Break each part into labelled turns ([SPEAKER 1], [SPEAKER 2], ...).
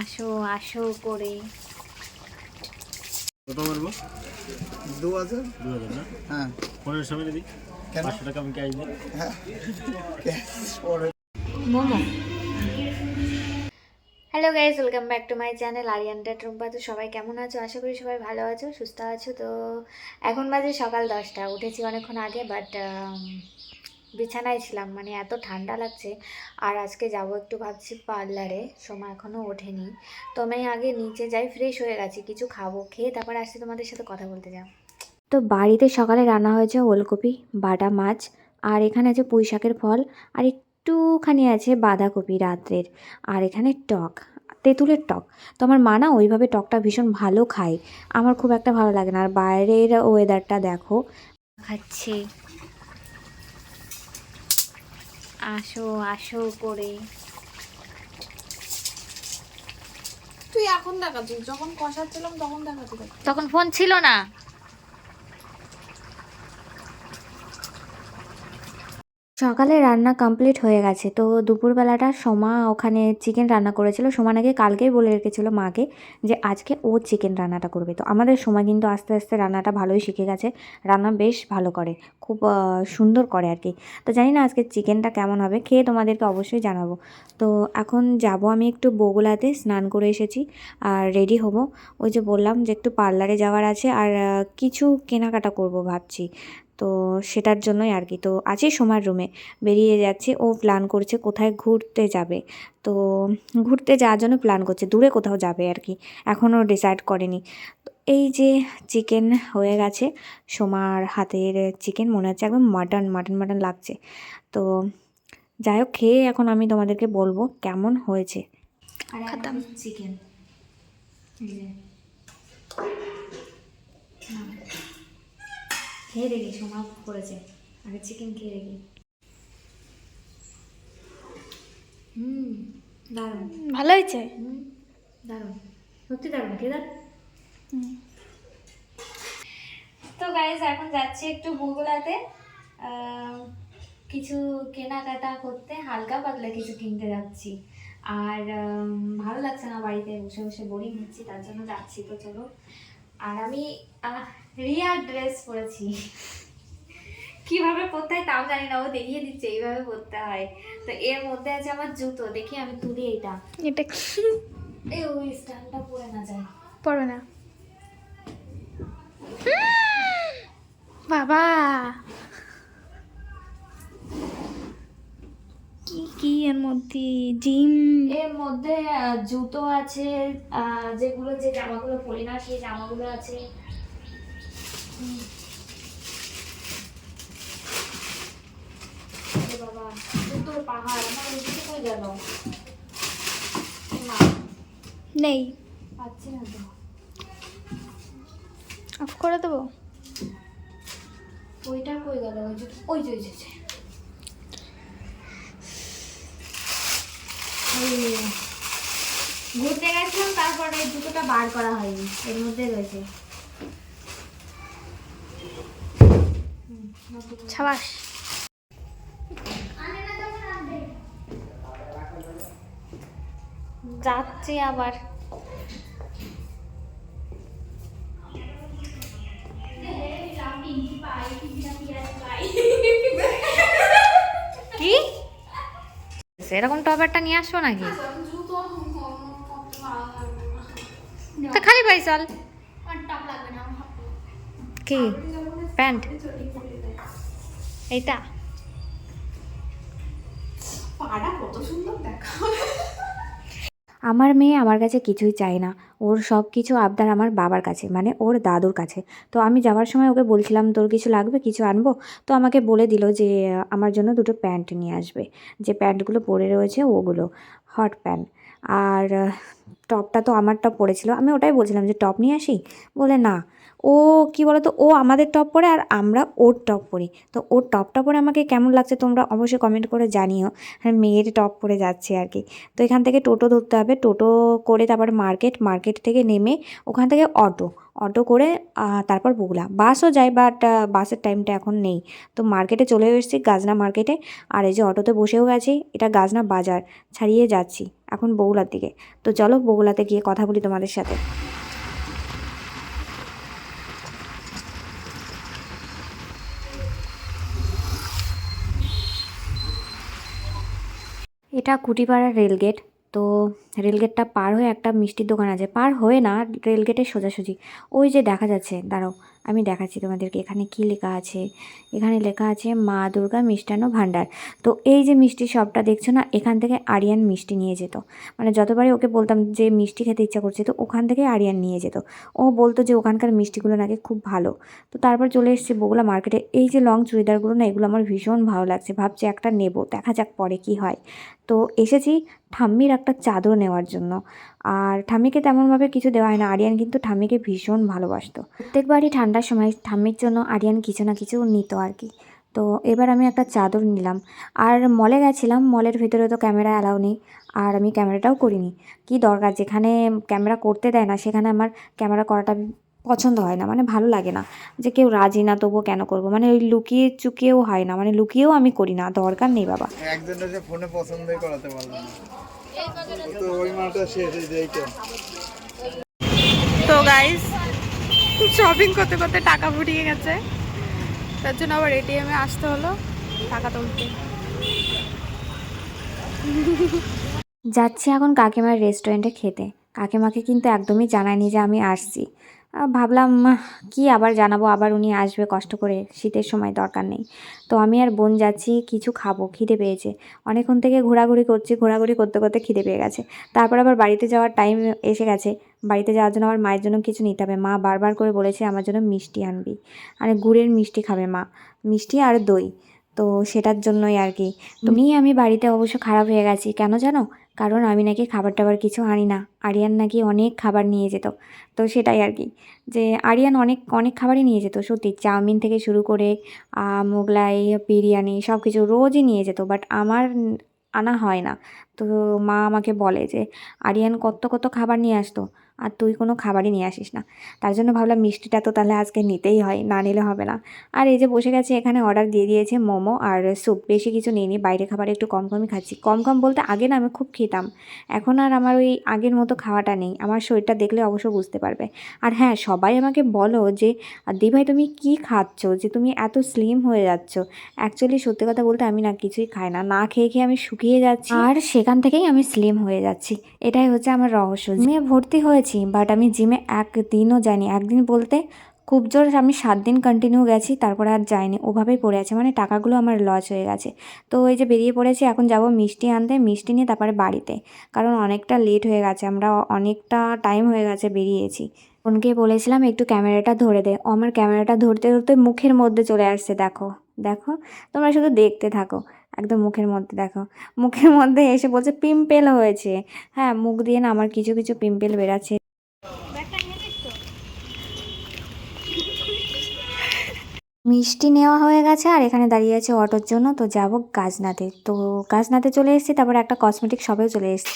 [SPEAKER 1] আসো আসো করে।
[SPEAKER 2] কত মারবো
[SPEAKER 3] দু হাজার?
[SPEAKER 2] দু হাজার না?
[SPEAKER 3] হ্যাঁ।
[SPEAKER 2] ফোনের সময় দিই
[SPEAKER 3] কেন?
[SPEAKER 2] পাঁচশো টাকা আমি ক্যাশ দিই।
[SPEAKER 3] হ্যাঁ।
[SPEAKER 1] Momo. Hello guys welcome back to my channel আরিয়ানটা ট্রুম্পা তো সবাই কেমন আছো? আশা করি সবাই ভালো আছো সুস্থ আছো। তো এখন বাজে সকাল দশটা। উঠেছি অনেকক্ষণ আগে বাট বিছানায় ছিলাম মানে এত ঠান্ডা লাগছে। আর আজকে যাব একটু ভাবছি পার্লারে সময় এখনও ওঠেনি। তো আমি আগে নিচে যাই ফ্রেশ হয়ে গেছি কিছু খাব খেয়ে তারপর আসছি তোমাদের সাথে কথা বলতে যাও। তো বাড়িতে সকালে রান্না হয়েছে ওলকপি বাটা মাছ আর এখানে আছে পুঁই শাকের ফল আর একটুখানি আছে বাঁধাকপি রাত্রের আর এখানে টক তেঁতুলের টক। তো আমার মা না ওইভাবে টকটা ভীষণ ভালো খায় আমার খুব একটা ভালো লাগে না। আর বাইরের ওয়েদারটা দেখো খাচ্ছি। আসো আসো করে।
[SPEAKER 4] তুই এখন দেখাচ্ছিস যখন কষাচ্ছিলাম তখন দেখাচ্ছিস
[SPEAKER 1] তখন ফোন ছিল না। সকালে রান্না কমপ্লিট হয়ে গেছে। তো দুপুরবেলাটা সোমা ওখানে চিকেন রান্না করেছিল। সোমা নাকি কালকেই বলে রেখেছিল মাকে যে আজকে ও চিকেন রান্নাটা করবে। তো আমাদের সোমা কিন্তু আস্তে আস্তে রান্নাটা ভালোই শিখে গেছে। রান্না বেশ ভালো করে, খুব সুন্দর করে আর কি। তো জানি না আজকে চিকেনটা কেমন হবে, খেয়ে তোমাদেরকে অবশ্যই জানাব। তো এখন যাব আমি একটু বগুলাতে, স্নান করে এসেছি আর রেডি হব। ওই যে বললাম যে একটু পার্লারে যাওয়ার আছে আর কিছু কেনাকাটা করব ভাবছি। তো সেটার জন্যই আর কি। তো আছি সোমার রুমে বেরিয়ে যাচ্ছে। ও প্ল্যান করছে কোথায় ঘুরতে যাবে। তো ঘুরতে যাওয়ার জন্য প্ল্যান করছে দূরে কোথাও যাবে আর কি। এখনও ডিসাইড করেনি। তো এই যে চিকেন হয়ে গেছে সোমার হাতের চিকেন মনে হচ্ছে একদম মাটন মাটন মাটন লাগছে। তো যাই হোক খেয়ে এখন আমি তোমাদেরকে বলব কেমন হয়েছে।
[SPEAKER 4] খাতাম।
[SPEAKER 1] চিকেন খেয়ে দেখি সোমা করেছে। আগে চিকেন খেয়ে দেখি হুম দারুণ।
[SPEAKER 4] ভালো হয়েছে?
[SPEAKER 1] হুম দারুণ। সত্যি দারুণ খেয়ে তো গাইজ এখন যাচ্ছি একটু বগুড়াতে কিছু কেনাকাটা করতে হালকা পাতলা কিছু কিনতে যাচ্ছি। আর ভালো লাগছে না বাড়িতে বসে বসে বোরিং হচ্ছি তার জন্য যাচ্ছি। তো চলো আর আমি রিয়া রিয়ার ড্রেস পরেছি। কীভাবে পরতে হয় তাও জানি না ও দেখিয়ে দিচ্ছে এইভাবে পরতে হয়। তো এর মধ্যে আছে আমার জুতো দেখি আমি তুলি এটা।
[SPEAKER 4] এটা
[SPEAKER 1] এই ওই স্ট্যান্ডটা পরে না যায়।
[SPEAKER 4] পরে না। বাবা! কি কি এর মধ্যে? জিম?
[SPEAKER 1] এর মধ্যে জুতো আছে যেগুলো যে জামাগুলো পরি না সেই জামাগুলো আছে। বাবা জুতোর পাহাড় আমার জুতো কই গেল? না।
[SPEAKER 4] নেই।
[SPEAKER 1] পাচ্ছি না তো।
[SPEAKER 4] অফ করে দেবো?
[SPEAKER 1] ওইটা কই গেল? ওই জুতো ওই যে ওই যে, ঘুরতে গেছিলাম তারপরে এই জুতোটা বার করা হয়নি এর মধ্যে রয়েছে। যাচ্ছি আবার। সেরকম টপারটা নিয়ে আসব নাকি? তা খালি ভাই চল। কি? প্যান্ট? এইটা?
[SPEAKER 4] পাড়া কত সুন্দর দেখা
[SPEAKER 1] আমার মেয়ে আমার কাছে কিছুই চায় না। ওর সব কিছু আবদার আমার বাবার কাছে মানে ওর দাদুর কাছে। তো আমি যাওয়ার সময় ওকে বলছিলাম, তোর কিছু লাগবে? কিছু আনব? তো আমাকে বলে দিল যে, আমার জন্য দুটো প্যান্ট নিয়ে আসবে। যে প্যান্টগুলো পরে রয়েছে ওগুলো, হট প্যান্ট। আর টপটা তো আমারটা পড়েছিল। আমি ওটাই বলছিলাম যে, টপ নিয়ে আসি? বলে, না। ও, কি বলতো? ও আমাদের টপ পরে আর আমরা ওর টপ পরি তো ওর টপটা পরে আমাকে কেমন লাগছে তোমরা অবশ্যই কমেন্ট করে জানিও। মেয়ের টপ পরে যাচ্ছে আর কি। তো এখান থেকে টোটো ধরতে হবে। টোটো করে তারপর মার্কেট মার্কেট থেকে নেমে ওখান থেকে অটো অটো করে তারপর বগুলা বাসও যায় বাট বাসের টাইমটা এখন নেই। তো মার্কেটে চলে এসেছি, গাজনা মার্কেটে আর এই যে অটোতে বসেও গেছি, এটা গাজনা বাজার। ছাড়িয়ে যাচ্ছি এখন বগুলার দিকে। তো চলো বগুলাতে গিয়ে কথা বলি তোমাদের সাথে। এটা কুটিপাড়া রেলগেট। তো রেলগেটটা পার হয়ে একটা মিষ্টির দোকান আছে। পার হয়ে না, রেলগেটের সোজাসুজি। ওই যে দেখা যাচ্ছে, দাঁড়াও। আমি দেখাচ্ছি তোমাদেরকে, এখানে কি লেখা আছে? এখানে লেখা আছে, মা দুর্গা মিষ্টান্ন ভাণ্ডার। তো এই যে মিষ্টি শপটা দেখছ না, এখান থেকে আরিয়ান মিষ্টি নিয়ে যেত। মানে যতবারই ওকে বলতাম যে মিষ্টি খেতে ইচ্ছা করছে, তো ওখান থেকে আরিয়ান নিয়ে যেত। ও বলতো যে ওখানকার মিষ্টিগুলো নাকি খুব ভালো। তো তারপর চলে এসেছি বগুলা মার্কেটে। এই যে লং চুড়িদারগুলো না, এগুলো আমার ভীষণ ভালো লাগছে। ভাবছি একটা নেব, দেখা যাক পরে কি হয়। তো এসেছি ঠাম্মির একটা চাদর নেওয়ার জন্য। আর ঠাম্মিকে তেমনভাবে কিছু দেওয়া হয় না। আরিয়ান কিন্তু ঠাম্মিকে ভীষণ ভালোবাসতো। প্রত্যেকবারই ঠান্ডার সময় ঠাম্মির জন্য আরিয়ান কিছু না কিছু নিত আর কি। তো এবার আমি একটা চাদর নিলাম। আর মলে গেছিলাম, মলের ভিতরে তো ক্যামেরা অ্যালাউ নেই। আর আমি ক্যামেরাটাও করিনি। কি দরকার? যেখানে ক্যামেরা করতে দেয় না, সেখানে আমার ক্যামেরা করাটা পছন্দ হয় না। মানে ভালো লাগে না যে কেউ রাজি না, তবুও কেন করব? মানে ওই লুকিয়ে চুকিয়েও হয় না। মানে লুকিয়েও আমি করি না। দরকার নেই বাবা।
[SPEAKER 3] একজনের ফোনে পছন্দই করাতে তো ওই মালটা শেষ এই যে এইটা
[SPEAKER 4] তো গাইস শপিং করতে করতে টাকা ফুরিয়ে গেছে। তার জন্য আবার এটিএমে আসতে হলো টাকা তুলতে।
[SPEAKER 1] যাচ্ছি এখন কাকিমার রেস্টুরেন্টে খেতে। কাকিমাকে কিন্তু একদমই জানায়নি যে আমি আসছি। ভাবলাম কি আবার জানাব? আবার উনি আসবে কষ্ট করে। শীতের সময় দরকার নেই। তো আমি আর বোন যাচ্ছি কিছু খাব খিদে পেয়েছে। অনেকক্ষণ থেকে ঘোরাঘুরি করছি ঘোরাঘুরি করতে করতে খিদে পেয়ে গেছে। তারপর আবার বাড়িতে যাওয়ার টাইম এসে গেছে। বাড়িতে যাওয়ার জন্য আমার মায়ের জন্য কিছু নিতে হবে। মা বারবার করে বলেছে আমার জন্য মিষ্টি আনবি। মানে গুড়ের মিষ্টি খাবে মা। মিষ্টি আর দই। তো সেটার জন্যই আর কি। তো নিয়ে আমি বাড়িতে অবশ্য খারাপ হয়ে গেছি। কেন জানো? কারণ আমি নাকি খাবার টাবার কিছু আনি না। আরিয়ান নাকি অনেক খাবার নিয়ে যেত। তো সেটাই আর কি। যে আরিয়ান অনেক অনেক খাবারই নিয়ে যেত, সত্যি। চাউমিন থেকে শুরু করে মোগলাই, বিরিয়ানি সব কিছু রোজই নিয়ে যেত বাট আমার আনা হয় না। তো মা আমাকে বলে যে, আরিয়ান কত কত খাবার নিয়ে আসতো, আর তুই কোনো খাবারই নিয়ে আসিস না। তার জন্য ভাবলাম মিষ্টিটা তো তাহলে আজকে নিতেই হয়, না নিলে হবে না। আর এই যে বসে গেছে, এখানে অর্ডার দিয়ে দিয়েছে মোমো আর স্যুপ বেশি কিছু নিয়ে নিইনি বাইরে খাবার একটু কম কমই খাচ্ছি। কম কম বলতে আগে না আমি খুব খেতাম। এখন আর আমার ওই আগের মতো খাওয়াটা নেই। আমার শরীরটা দেখলে অবশ্য বুঝতে পারবে। আর হ্যাঁ সবাই আমাকে বলো যে দি ভাই, তুমি কি খাচ্ছ? যে তুমি এত স্লিম হয়ে যাচ্ছ? অ্যাকচুয়ালি সত্যি কথা বলতে আমি না কিছুই খাই না। না খেয়ে খেয়ে আমি শুকিয়ে যাচ্ছি। আর সেখান থেকেই আমি স্লিম হয়ে যাচ্ছি। এটাই হচ্ছে আমার রহস্য। জিমে ভর্তি হয়েছি বাট আমি জিমে একদিনও যাইনি। একদিন বলতে খুব জোর আমি সাত দিন কন্টিনিউ গেছি, তারপরে আর যাইনি। ওভাবেই পড়ে আছে। মানে টাকাগুলো আমার লস হয়ে গেছে। তো ওই যে বেরিয়ে পড়েছি, এখন যাব মিষ্টি আনতে, মিষ্টি নিয়ে তারপরে বাড়িতে। কারণ অনেকটা লেট হয়ে গেছে, আমরা অনেকটা টাইম হয়ে গেছে বেরিয়েছি। বোনকে বলেছিলাম, একটু ক্যামেরাটা ধরে দে। আমার ক্যামেরাটা ধরতে ধরতে মুখের মধ্যে চলে আসছে, দেখো। দেখো, তোমরা শুধু দেখতে থাকো। একদম মুখের মধ্যে দেখো। মুখের মধ্যে এসে বলছে পিম্পেল হয়েছে। হ্যাঁ মুখ দিয়ে না আমার কিছু কিছু পিম্পেল বেড়াচ্ছে মিষ্টি নেওয়া হয়ে গেছে আর এখানে দাঁড়িয়ে আছে অটোর জন্য। তো যাব গাজনাতে। তো গাজনাতে চলে এসেছি তারপর একটা কসমেটিক শপেও চলে এসেছি।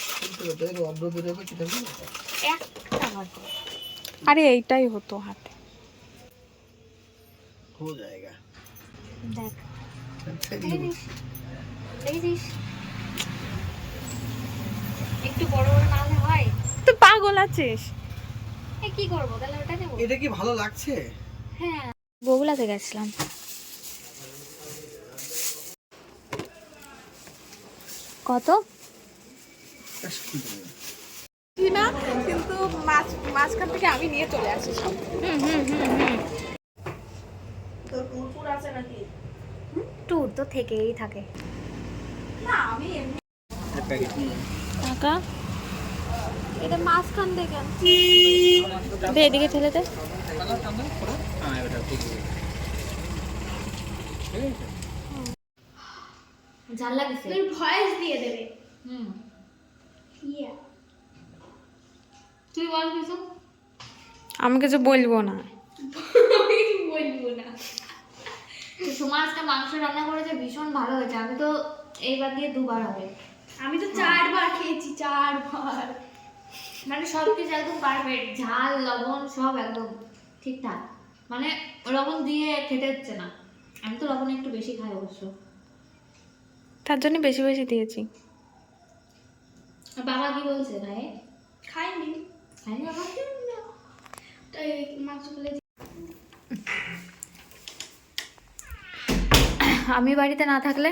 [SPEAKER 4] আরে এইটাই হতো হাতে।
[SPEAKER 1] দেখ। দেখেছিস একটু বড় বড় না হলে হয়?
[SPEAKER 4] তো পাগল আছিস।
[SPEAKER 1] এ কি করব? তাহলে ওটা নেব।
[SPEAKER 3] এটা কি ভালো লাগছে?
[SPEAKER 1] হ্যাঁ। বগুলাতে গেছিলাম। কত?
[SPEAKER 4] তুই না কিন্তু মাছ মাঝখান থেকে আমি নিয়ে চলে আসি সব। তোর কুকুর আছে নাকি?
[SPEAKER 1] ট্যুর তো থেকেই থাকে। টাকা?
[SPEAKER 4] এটা মাঝখান থেকে
[SPEAKER 1] দে এদিকে ঠেলে দে।
[SPEAKER 5] তুই ভয়েস দিয়ে দেবে।
[SPEAKER 1] হুম।
[SPEAKER 5] ইয়া।
[SPEAKER 1] তুই বল কিছু।
[SPEAKER 4] আমি কিছু বলব না।
[SPEAKER 5] না।
[SPEAKER 1] তো সোমা মাংস রান্না করেছে ভীষণ ভালো হয়েছে। আমি তো এইবার দিয়ে দুবার হবে।
[SPEAKER 5] আমি তো চারবার খেয়েছি চারবার।
[SPEAKER 1] মানে সব কিছু একদম পারফেক্ট ঝাল লবণ সব একদম ঠিকঠাক। মানে লবণ দিয়ে খেতে হচ্ছে না। আমি তো লবণ একটু বেশি খাই অবশ্য।
[SPEAKER 4] তার জন্য বেশি বেশি দিয়েছি।
[SPEAKER 1] আর বাবা কি বলছে ভাই?
[SPEAKER 5] খাইনি।
[SPEAKER 1] খাইনি বাবা?
[SPEAKER 5] তো মাংস খেলে
[SPEAKER 1] আমি বাড়িতে না থাকলে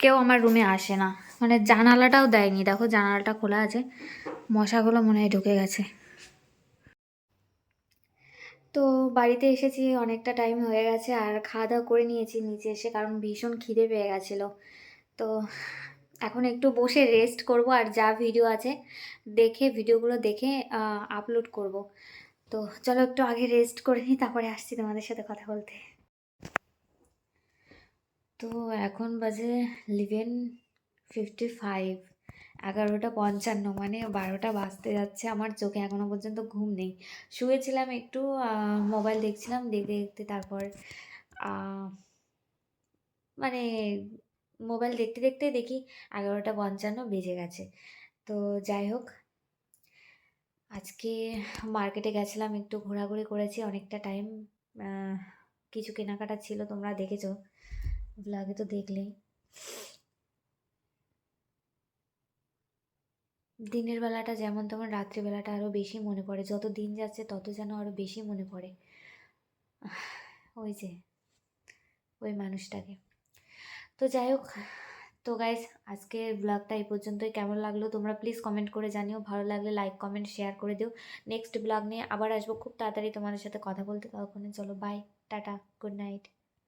[SPEAKER 1] কেউ আমার রুমে আসে না। মানে জানালাটাও দেয়নি। দেখো জানালাটা খোলা আছে। মশাগুলো মনে হয় ঢুকে গেছে। তো বাড়িতে এসেছি, অনেকটা টাইম হয়ে গেছে। আর খাওয়া দাওয়া করে নিয়েছি নিচে এসে, কারণ ভীষণ খিদে পেয়ে গেছিল। তো এখন একটু বসে রেস্ট করব, আর যা ভিডিও আছে, দেখে ভিডিওগুলো দেখে আপলোড করব। তো চলো একটু আগে রেস্ট করে নিই, তারপরে আসছি তোমাদের সাথে কথা বলতে। তো এখন বাজে লিভেন ফিফটি ফাইভ এগারোটা পঞ্চান্ন মানে বারোটা বাজতে যাচ্ছে, আমার চোখে এখনও পর্যন্ত ঘুম নেই। শুয়েছিলাম একটু মোবাইল দেখছিলাম, দেখতে দেখতে তারপর মানে মোবাইল দেখতে দেখতে দেখি এগারোটা পঞ্চান্ন বেজে গেছে। তো যাই হোক, আজকে মার্কেটে গেছিলাম, একটু ঘোরাঘুরি করেছি, অনেকটা টাইম কিছু কেনাকাটা ছিল, তোমরা দেখেছ। ব্লগে তো দেখলেই। দিনের বেলাটা যেমন তেমন রাত্রিবেলাটা আরও বেশি মনে পড়ে। যত দিন যাচ্ছে তত যেন আরও বেশি মনে পড়ে। ওই যে, ওই মানুষটাকে। তো যাই হোক, তো গাইজ আজকের ব্লগটা এই পর্যন্তই। কেমন লাগল তোমরা প্লিজ কমেন্ট করে জানিও। ভালো লাগলে লাইক কমেন্ট শেয়ার করে দিও। নেক্সট ব্লগ নিয়ে আবার আসব। খুব তাড়াতাড়ি তোমাদের সাথে কথা বলতে। তখন চলো বাই টাটা গুড নাইট